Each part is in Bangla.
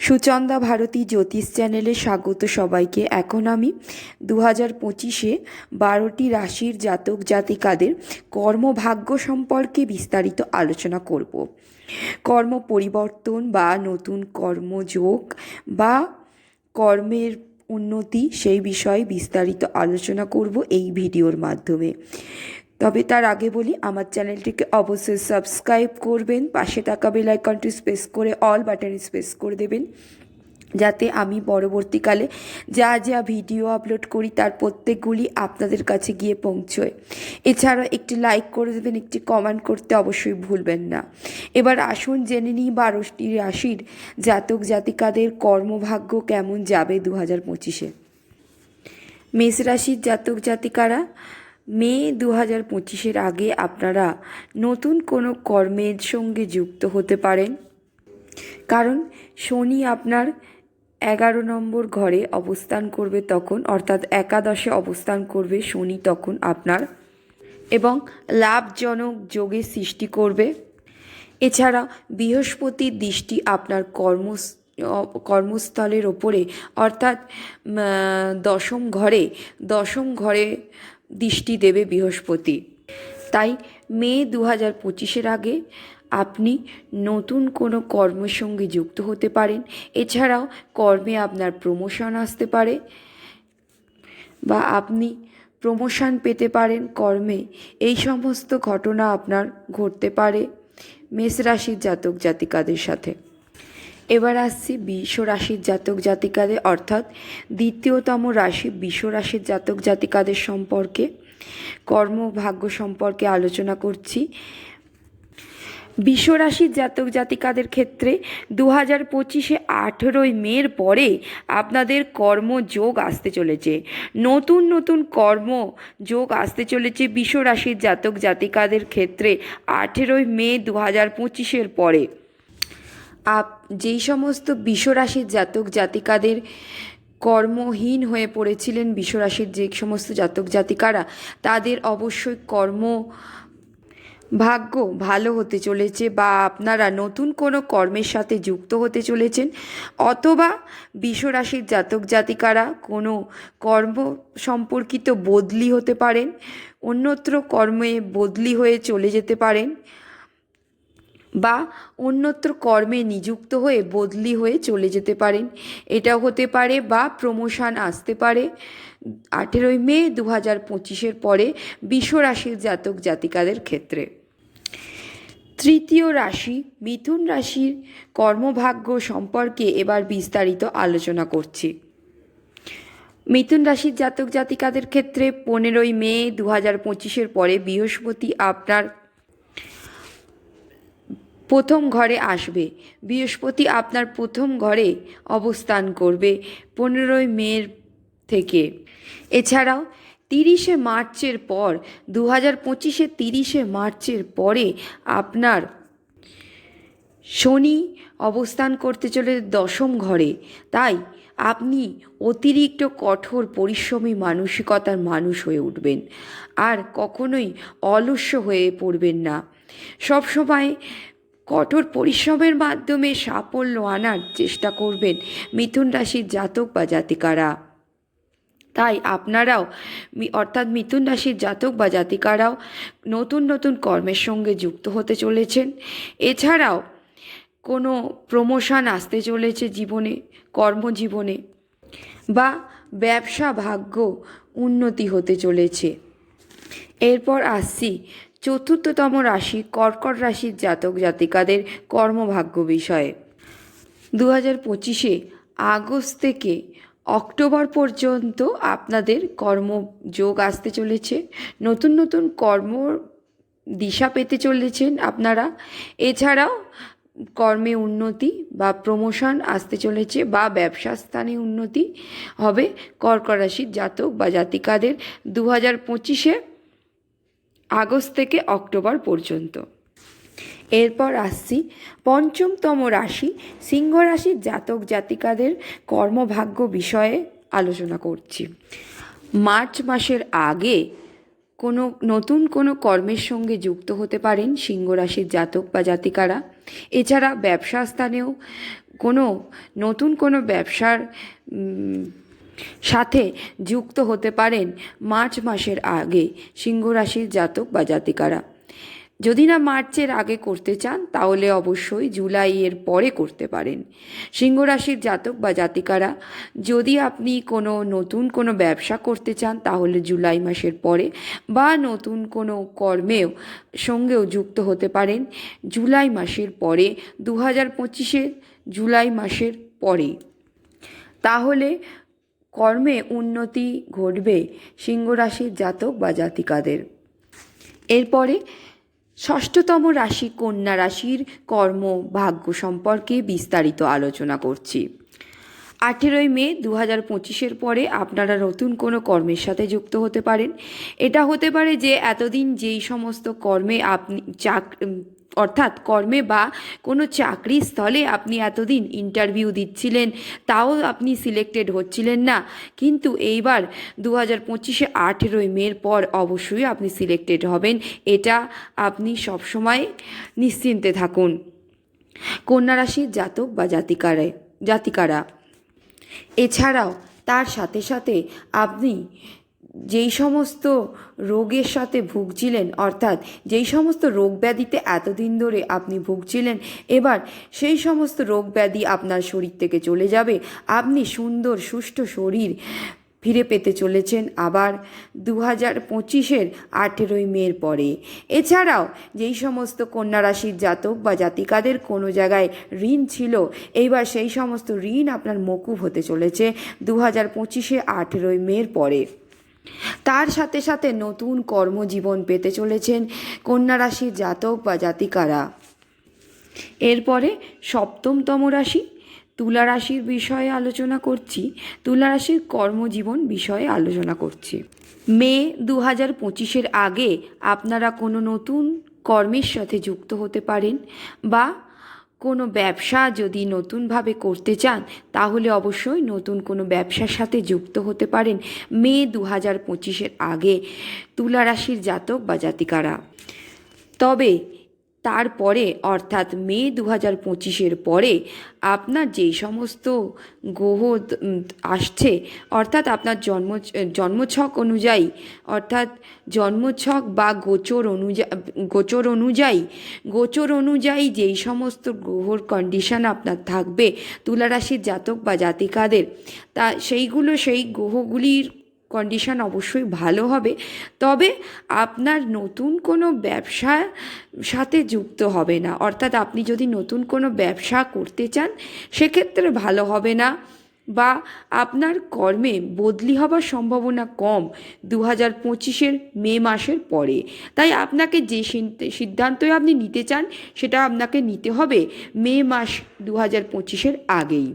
সুচন্দা ভারতী জ্যোতিষ চ্যানেলে স্বাগত সবাইকে। এখন আমি দু হাজার পঁচিশে বারোটি রাশির জাতক জাতিকাদের কর্মভাগ্য সম্পর্কে বিস্তারিত আলোচনা করব। কর্ম পরিবর্তন বা নতুন কর্মযোগ বা কর্মের উন্নতি সেই বিষয়ে বিস্তারিত আলোচনা করব এই ভিডিওর মাধ্যমে। তবে তার আগে বলি, আমার চ্যানেলটিকে অবশ্যই সাবস্ক্রাইব করবেন, পাশে থাকা বেল আইকনটি স্পেস করে অল বাটনে স্পেস করে দেবেন, যাতে আমি পরবর্তীকালে যা যা ভিডিও আপলোড করি তার প্রত্যেকগুলি আপনাদের কাছে গিয়ে পৌঁছয়। এছাড়া একটি লাইক করে দেবেন, একটি কমেন্ট করতে অবশ্যই ভুলবেন না। এবার আসুন জেনে নিই বারোটি রাশির জাতক জাতিকাদের কর্মভাগ্য কেমন যাবে দু হাজার পঁচিশে। মেষ রাশির জাতক জাতিকারা মে দু হাজার পঁচিশের আগে আপনারা নতুন কোনো কর্মের সঙ্গে যুক্ত হতে পারেন। কারণ শনি আপনার এগারো নম্বর ঘরে অবস্থান করবে তখন, অর্থাৎ একাদশে অবস্থান করবে শনি তখন আপনার। এবং লাভজনক যোগের সৃষ্টি করবে। এছাড়া বৃহস্পতির দৃষ্টি আপনার কর্ম কর্মস্থলের ওপরে, অর্থাৎ দশম ঘরে দশম ঘরে দৃষ্টি দেবে বৃহস্পতি। তাই মে দু হাজার পঁচিশের আগে আপনি নতুন কোনো কর্মের সঙ্গে যুক্ত হতে পারেন। এছাড়াও কর্মে আপনার প্রমোশন আসতে পারে বা আপনি প্রমোশন পেতে পারেন কর্মে। এই সমস্ত ঘটনা আপনার ঘটতে পারে মেষ রাশির জাতক জাতিকাদের সাথে। এবার আসছি বিশ্ব রাশির জাতক জাতিকাদের, অর্থাৎ দ্বিতীয়তম রাশি বিশ্ব রাশির জাতক জাতিকাদের সম্পর্কে কর্মভাগ্য সম্পর্কে আলোচনা করছি। বিশ্ব রাশির জাতক জাতিকাদের ক্ষেত্রে দু হাজার পঁচিশে আঠেরোই মের পরে আপনাদের কর্মযোগ আসতে চলেছে। নতুন নতুন কর্ম যোগ আসতে চলেছে বিশ্ব রাশির জাতক জাতিকাদের ক্ষেত্রে আঠেরোই মে দু হাজার পঁচিশের পরে। আপ, যেই সমস্ত বিশ্বরাশির জাতক জাতিকাদের কর্মহীন হয়ে পড়েছিলেন বিশ্বরাশির যে সমস্ত জাতক জাতিকারা, তাদের অবশ্যই কর্ম ভাগ্য ভালো হতে চলেছে বা আপনারা নতুন কোনো কর্মের সাথে যুক্ত হতে চলেছেন অথবা বিশ্বরাশির জাতক জাতিকারা কোনো কর্ম সম্পর্কিত বদলি হতে পারেন, অন্যত্র কর্মে বদলি হয়ে চলে যেতে পারেন বা অন্যত্র কর্মে নিযুক্ত হয়ে বদলি হয়ে চলে যেতে পারেন। এটাও হতে পারে বা প্রমোশন আসতে পারে। আঠেরোই মে দু হাজার পঁচিশের পরে বিশ্ব রাশির জাতক জাতিকাদের ক্ষেত্রে। তৃতীয় রাশি, মিথুন রাশির কর্মভাগ্য সম্পর্কে এবার বিস্তারিত আলোচনা করছি। মিথুন রাশির জাতক জাতিকাদের ক্ষেত্রে পনেরোই মে দু হাজার পঁচিশের পরে বৃহস্পতি আপনার প্রথম ঘরে আসবে। বৃহস্পতি আপনার প্রথম ঘরে অবস্থান করবে পনেরোই মের থেকে। এছাড়াও তিরিশে মার্চের পর দু হাজার পঁচিশে তিরিশে মার্চের পরে আপনার শনি অবস্থান করতে চলে দশম ঘরে। তাই আপনি অতিরিক্ত কঠোর পরিশ্রমী মানসিকতার মানুষ হয়ে উঠবেন। আর কখনোই অলস্য হয়ে পড়বেন না। সবসময় কঠোর পরিশ্রমের মাধ্যমে সাফল্য আনার চেষ্টা করবেন মিথুন রাশির জাতক বা জাতিকারা। তাই আপনারাও অর্থাৎ মিথুন রাশির জাতক বা জাতিকারাও নতুন নতুন কর্মের সঙ্গে যুক্ত হতে চলেছেন। এছাড়াও কোনো প্রমোশন আসতে চলেছে জীবনে, কর্মজীবনে বা ব্যবসা ভাগ্য উন্নতি হতে চলেছে। এরপর আসছি চতুর্থতম রাশি কর্কট রাশির জাতক জাতিকাদের কর্মভাগ্য বিষয়ে। দু হাজার পঁচিশে আগস্ট থেকে অক্টোবর পর্যন্ত আপনাদের কর্মযোগ আসতে চলেছে। নতুন নতুন কর্ম দিশা পেতে চলেছেন আপনারা। এছাড়াও কর্মে উন্নতি বা প্রমোশন আসতে চলেছে বা ব্যবসা স্থানে উন্নতি হবে কর্কট রাশির জাতক বা জাতিকাদের। দু হাজার পঁচিশে আগস্ট থেকে অক্টোবর পর্যন্ত। এরপর আসছি পঞ্চমতম রাশি, সিংহ রাশির জাতক জাতিকাদের কর্মভাগ্য বিষয়ে আলোচনা করছি। মার্চ মাসের আগে কোনো নতুন কোনো কর্মের সঙ্গে যুক্ত হতে পারেন সিংহ রাশির জাতক বা জাতিকারা। এছাড়া ব্যবসা স্থানেও কোনো নতুন কোনো ব্যবসার সাথে যুক্ত হতে পারেন মার্চ মাসের আগে সিংহ রাশির জাতক বা জাতিকারা। যদি না মার্চের আগে করতে চান, তাহলে অবশ্যই জুলাইয়ের পরে করতে পারেন। সিংহ রাশির জাতক বা জাতিকারা, যদি আপনি কোনো নতুন কোনো ব্যবসা করতে চান, তাহলে জুলাই মাসের পরে বা নতুন কোনো কর্মেও সঙ্গেও যুক্ত হতে পারেন। জুলাই মাসের পরে দু হাজার জুলাই মাসের পরে। তাহলে কর্মে উন্নতি ঘটবে সিংহ রাশির জাতক বা জাতিকাদের। এরপরে ষষ্ঠতম রাশি কন্যা রাশির কর্ম ভাগ্য সম্পর্কে বিস্তারিত আলোচনা করছি। আঠেরোই মে দু হাজার পঁচিশের পরে আপনারা নতুন কোনো কর্মের সাথে যুক্ত হতে পারেন। এটা হতে পারে যে এতদিন যেই সমস্ত কর্মে আপনি চাক অর্থাৎ কর্মে বা কোনো চাকরি স্থলে আপনি এতদিন ইন্টারভিউ দিচ্ছিলেন, তাও আপনি সিলেক্টেড হচ্ছিলেন না। কিন্তু এইবার দু হাজার পঁচিশে আঠেরোই মের পর অবশ্যই আপনি সিলেক্টেড হবেন। এটা আপনি সবসময় নিশ্চিন্তে থাকুন। কন্যা রাশির জাতক বা জাতিকারে, জাতিকারা, এছাড়াও তার সাথে সাথে আপনি যেই সমস্ত রোগের সাথে ভুগছিলেন, অর্থাৎ যেই সমস্ত রোগ ব্যাধিতে এতদিন ধরে আপনি ভুগছিলেন, এবার সেই সমস্ত রোগ ব্যাধি আপনার শরীর থেকে চলে যাবে। আপনি সুন্দর, সুষ্ঠু শরীর ফিরে পেতে চলেছেন আবার দু হাজার পঁচিশের আঠেরোই মের পরে। এছাড়াও যেই সমস্ত কন্যা রাশির জাতক বা জাতিকাদের কোনো জায়গায় ঋণ ছিল, এইবার সেই সমস্ত ঋণ আপনার মকুব হতে চলেছে দু হাজার পঁচিশে আঠেরোই মের পরে। তার সাথে সাথে নতুন কর্মজীবন পেতে চলেছেন কন্যা রাশির জাতক বা জাতিকারা। এরপরে সপ্তমতম রাশি, তুলা রাশির বিষয়ে আলোচনা করছি। তুলা রাশির কর্মজীবন বিষয়ে আলোচনা করছি। মে দু হাজার পঁচিশের আগে আপনারা কোনো নতুন কর্মের সাথে যুক্ত হতে পারেন বা কোনো ব্যবসা যদি নতুনভাবে করতে চান, তাহলে অবশ্যই নতুন কোনো ব্যবসার সাথে যুক্ত হতে পারেন মে দু হাজার পঁচিশের আগে তুলা রাশির জাতক বা জাতিকারা। তবে তারপরে, অর্থাৎ মে দু হাজার পঁচিশের পরে আপনার যেই সমস্ত গ্রহ আসছে, অর্থাৎ আপনার জন্ম, জন্মছক অনুযায়ী, অর্থাৎ জন্মছক বা গোচর অনুযায়ী গোচর অনুযায়ী গোচর অনুযায়ী যেই সমস্ত গ্রহর কন্ডিশন আপনার থাকবে, তুলারাশির জাতক বা জাতিকাদের, তা সেইগুলো, সেই গ্রহগুলির কন্ডিশন অবশ্যই ভালো হবে। তবে আপনার নতুন কোনো ব্যবসার সাথে যুক্ত হবে না। অর্থাৎ আপনি যদি নতুন কোনো ব্যবসা করতে চান, সেক্ষেত্রে ভালো হবে না বা আপনার কর্মে বদলি হবার সম্ভাবনা কম দু হাজার পঁচিশের মে মাসের পরে। তাই আপনাকে যে সিদ্ধান্তই আপনি নিতে চান, সেটা আপনাকে নিতে হবে মে মাস দু হাজার পঁচিশের আগেই।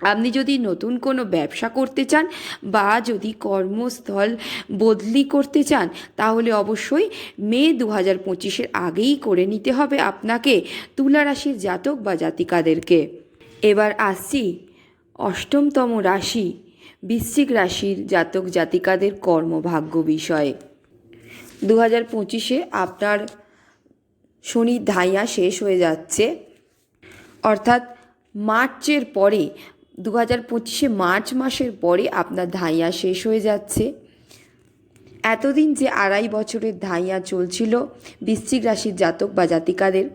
আপনি যদি নতুন কোনো ব্যবসা করতে চান বা যদি কর্মস্থল বদলি করতে চান, তাহলে অবশ্যই মে দু হাজার পঁচিশের আগেই করে নিতে হবে আপনাকে তুলা রাশির জাতক বা জাতিকাদেরকে। এবার আসছি অষ্টমতম রাশি, বৃশ্চিক রাশির জাতক জাতিকাদের কর্মভাগ্য বিষয়ে। দু হাজার পঁচিশে আপনার শনির ধাইয়া শেষ হয়ে যাচ্ছে। অর্থাৎ মার্চের পরে দু হাজার পঁচিশে মার্চ মাসের পরে আপনার ধাইয়া শেষ হয়ে যাচ্ছে। এতদিন যে আড়াই বছরের ধাইয়া চলছিল বৃশ্চিক রাশির জাতক বা জাতিকাদের,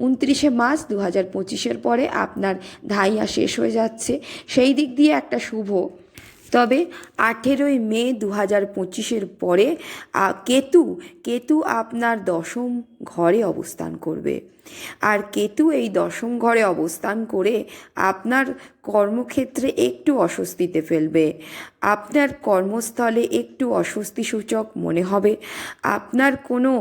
উনত্রিশে মার্চ দু হাজার পঁচিশের পরে আপনার ধাইয়া শেষ হয়ে যাচ্ছে। সেই দিক দিয়ে একটা শুভ তবে আঠেরোই মে দু হাজার পঁচিশের পরে কেতু কেতু আপনার দশম ঘরে অবস্থান করবে। আর কেতু এই দশম ঘরে অবস্থান করে আপনার কর্মক্ষেত্রে একটু অস্বস্তিতে ফেলবে। আপনার কর্মস্থলে একটু অস্বস্তিসূচক মনে হবে। আপনার কোনো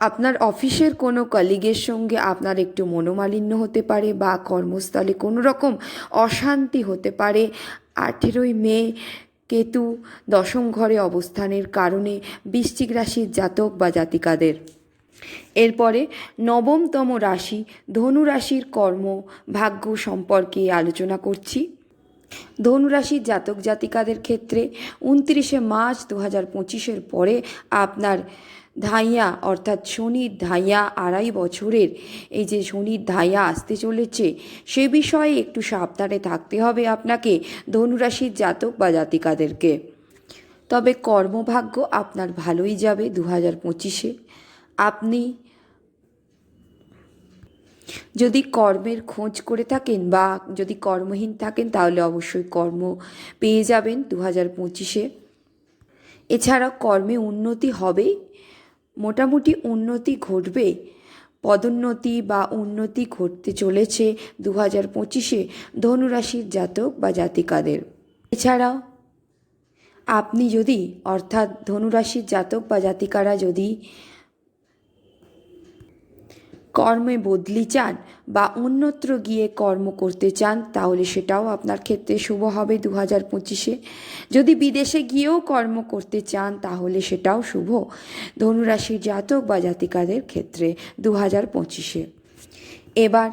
আপনার অফিসের কোনো কলিগের সঙ্গে আপনার একটু মনোমালিন্য হতে পারে বা কর্মস্থলে কোনো রকম অশান্তি হতে পারে। আঠেরোই মে, কেতু, দশম ঘরে অবস্থানের কারণে বৃশ্চিক রাশির জাতক বা জাতিকাদের। এরপরে নবমতম রাশি, ধনু রাশির কর্ম ভাগ্য সম্পর্কে আলোচনা করছি। ধনুরাশির জাতক জাতিকাদের ক্ষেত্রে উনত্রিশে মার্চ দু হাজার পঁচিশের পরে আপনার ধাইয়া, অর্থাৎ শনির ধাইয়া আড়াই বছরের। এই যে শনির ধাইয়া আসতে চলেছে, সে বিষয়ে একটু সাবধানে থাকতে হবে আপনাকে ধনুরাশির জাতক বা জাতিকাদেরকে। তবে কর্মভাগ্য আপনার ভালোই যাবে দু হাজার পঁচিশে। আপনি যদি কর্মের খোঁজ করে থাকেন বা যদি কর্মহীন থাকেন, তাহলে অবশ্যই কর্ম পেয়ে যাবেন দু হাজার পঁচিশে। এছাড়া কর্মে উন্নতি হবেই। মোটামুটি উন্নতি ঘটবে পদোন্নতি বা উন্নতি ঘটতে চলেছে দু হাজার পঁচিশে ধনুরাশির জাতক বা জাতিকাদের। এছাড়াও, আপনি যদি, অর্থাৎ ধনুরাশির জাতক বা জাতিকারা যদি কর্মে বদলি চান বা অন্যত্র গিয়ে কর্ম করতে চান, তাহলে সেটাও আপনার ক্ষেত্রে শুভ হবে দু হাজার পঁচিশে। যদি বিদেশে গিয়েও কর্ম করতে চান, তাহলে সেটাও শুভ। ধনুরাশির জাতক বা জাতিকাদের ক্ষেত্রে দু হাজার পঁচিশে। এবার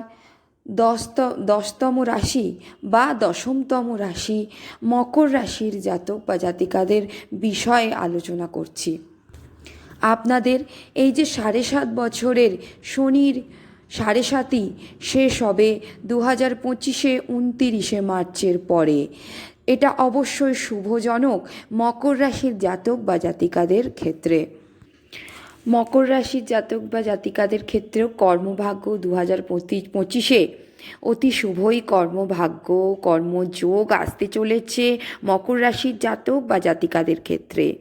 দশত দশতম রাশি বা দশমতম রাশি মকর রাশির জাতক বা জাতিকাদের বিষয়ে আলোচনা করছি। আপনাদের এই যে সাড়ে সাত বছরের শনির সাড়ে সাতই শেষ হবে দু হাজার পঁচিশে উনতিরিশে মার্চের পরে। এটা অবশ্যই শুভজনক মকর রাশির জাতক বা জাতিকাদের ক্ষেত্রে। মকর রাশির জাতক বা জাতিকাদের ক্ষেত্রেও কর্মভাগ্য দু হাজার পঁচিশে অতি শুভই কর্মভাগ্য, কর্মযোগ আসতে চলেছে মকর রাশির জাতক বা জাতিকাদের ক্ষেত্রে।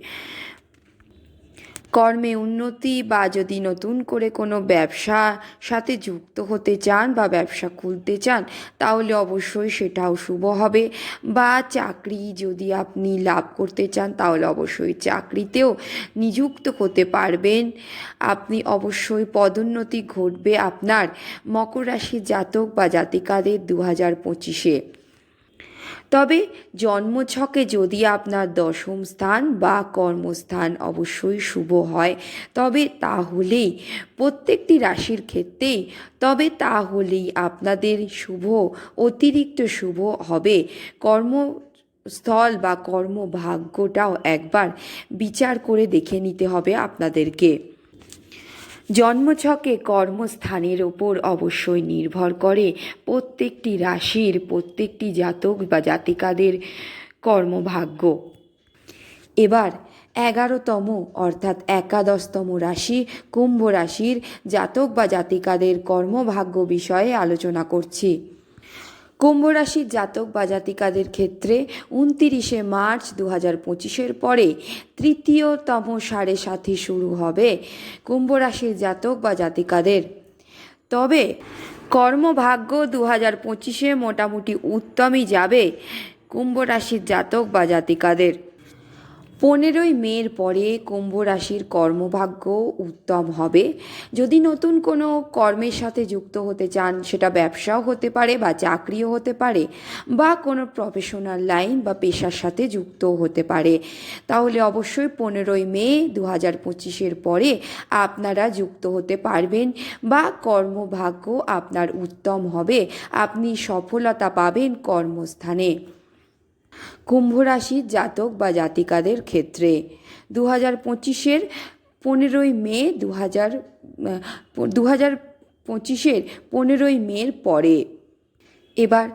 কর্মে উন্নতি বা যদি নতুন করে কোনো ব্যবসা সাথে যুক্ত হতে চান বা ব্যবসা খুলতে চান, তাহলে অবশ্যই সেটাও শুভ হবে। বা চাকরি যদি আপনি লাভ করতে চান, তাহলে অবশ্যই চাকরিতেও নিযুক্ত হতে পারবেন। আপনি অবশ্যই পদোন্নতি ঘটবে আপনার মকর রাশির জাতক বা জাতিকাদের দু হাজার পঁচিশে। তবে জন্মছকে যদি আপনার দশম স্থান বা কর্মস্থান অবশ্যই শুভ হয়, তবে তাহলেই প্রত্যেকটি রাশির ক্ষেত্রেই, তবে তাহলেই আপনাদের শুভ, অতিরিক্ত শুভ হবে। কর্ম স্থল বা কর্মভাগ্যটাও একবার বিচার করে দেখে নিতে হবে আপনাদেরকে। জন্মছকে কর্মস্থানের ওপর অবশ্যই নির্ভর করে। প্রত্যেকটি রাশির প্রত্যেকটি জাতক বা জাতিকাদের কর্মভাগ্য। এবার এগারোতম অর্থাৎ একাদশতম রাশি কুম্ভ রাশির জাতক বা জাতিকাদের কর্মভাগ্য বিষয়ে আলোচনা করছি। কুম্ভ রাশির জাতক বা জাতিকাদের ক্ষেত্রে উনতিরিশে মার্চ দু হাজার পঁচিশের পরে তৃতীয়তম সাড়ে সাথী শুরু হবে কুম্ভ রাশির জাতক বা জাতিকাদের। তবে কর্মভাগ্য দু হাজার পঁচিশে মোটামুটি উত্তমই যাবে কুম্ভ রাশির জাতক বা জাতিকাদের। পনেরোই মের পরে কুম্ভ রাশির কর্মভাগ্য উত্তম হবে। যদি নতুন কোনো কর্মের সাথে যুক্ত হতে চান, সেটা ব্যবসাও হতে পারে বা চাকরিও হতে পারে বা কোনো প্রফেশনাল লাইন বা পেশার সাথে যুক্ত হতে পারে। তাহলে অবশ্যই পনেরোই মে দু হাজার পঁচিশের পরে আপনারা যুক্ত হতে পারবেন বা কর্মভাগ্য আপনার উত্তম হবে। আপনি সফলতা পাবেন কর্মস্থানে। কুম্ভ রাশির জাতক বা জাতিকাদের ক্ষেত্রে। দু হাজার পঁচিশের পনেরোই মে দু হাজার দু হাজার পঁচিশের পনেরোই মের পরে। এবার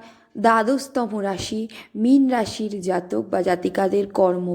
দ্বাদশতম রাশি, মীন রাশির জাতক বা জাতিকাদের কর্ম